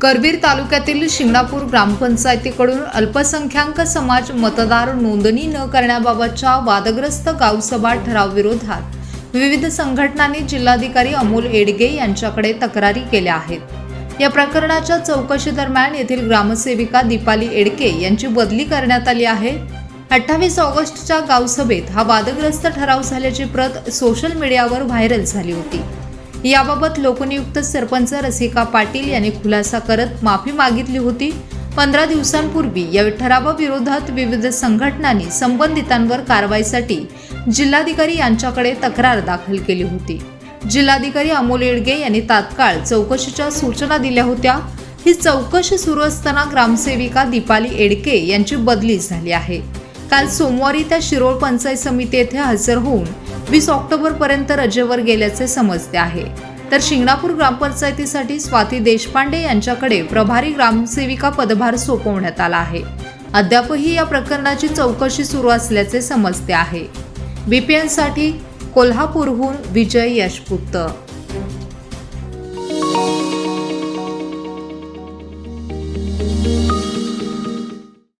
करवीर तालुक्यातील शिंगणापूर ग्रामपंचायतीकडून अल्पसंख्याक समाज मतदार नोंदणी न करण्याबाबतच्या वादग्रस्त गावसभा ठराव विरोधात विविध संघटनांनी जिल्हाधिकारी अमोल एडगे यांच्याकडे तक्रारी केल्या आहेत. या प्रकरणाच्या चौकशी दरम्यान येथील ग्रामसेविका दीपाली एडके यांची बदली करण्यात आली आहे. अठ्ठावीस ऑगस्टच्या गावसभेत हा वादग्रस्त ठराव झाल्याची प्रत सोशल मीडियावर व्हायरल झाली होती. याबाबत लोकनियुक्त सरपंच रसिका पाटील यांनी खुलासा करत माफी मागितली होती. पंधरा दिवसांपूर्वी या ठरावाविरोधात विविध संघटनांनी संबंधितांवर कारवाईसाठी जिल्हाधिकारी यांच्याकडे तक्रार दाखल केली होती. जिल्हाधिकारी अमोल येडगे यांनी तात्काळ चौकशीच्या सूचना दिल्या होत्या. ही चौकशी सुरू असताना ग्रामसेविका दीपाली एडके यांची बदली झाली आहे. काल सोमवारी त्या शिरोळ पंचायत समिती येथे हजर होऊन वीस ऑक्टोबर पर्यंत रजेवर गेल्याचे समजते आहे. तर शिंगणापूर ग्रामपंचायतीसाठी स्वाती देशपांडे यांच्याकडे प्रभारी ग्रामसेविका पदभार सोपवण्यात आला आहे. अद्यापही या प्रकरणाची चौकशी सुरू असल्याचे समजते आहे. बीपीएनसाठी कोल्हापूरहून विजय यशपुत्त